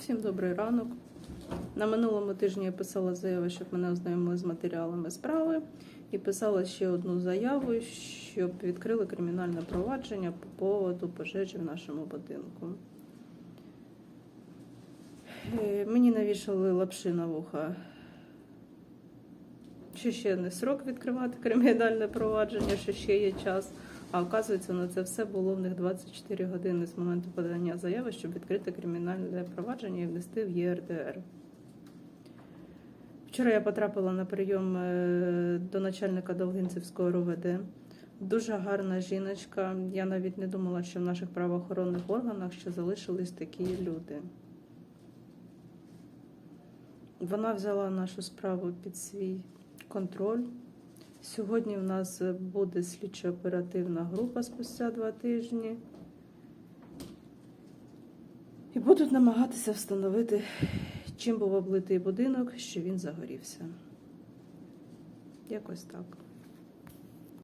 Всім добрий ранок. На минулому тижні я писала заяву, щоб мене ознайомили з матеріалами справи, і писала ще одну заяву, щоб відкрили кримінальне провадження по поводу пожежі в нашому будинку. Е, Мені навішали лапши на вуха. Що ще не срок відкривати кримінальне провадження, що ще є час. А оказується, на це все було в них 24 години з моменту подання заяви, щоб відкрити кримінальне провадження і внести в ЄРДР. Вчора я потрапила на прийом е, до начальника Довгинцівського РОВД. Дуже гарна жіночка. Я навіть не думала, що в наших правоохоронних органах ще залишились такі люди. Вона взяла нашу справу під свій контроль. Сьогодні в нас буде слідчо-оперативна група спустя два тижні. І будуть намагатися встановити, чим був облитий будинок, що він загорівся. Якось так.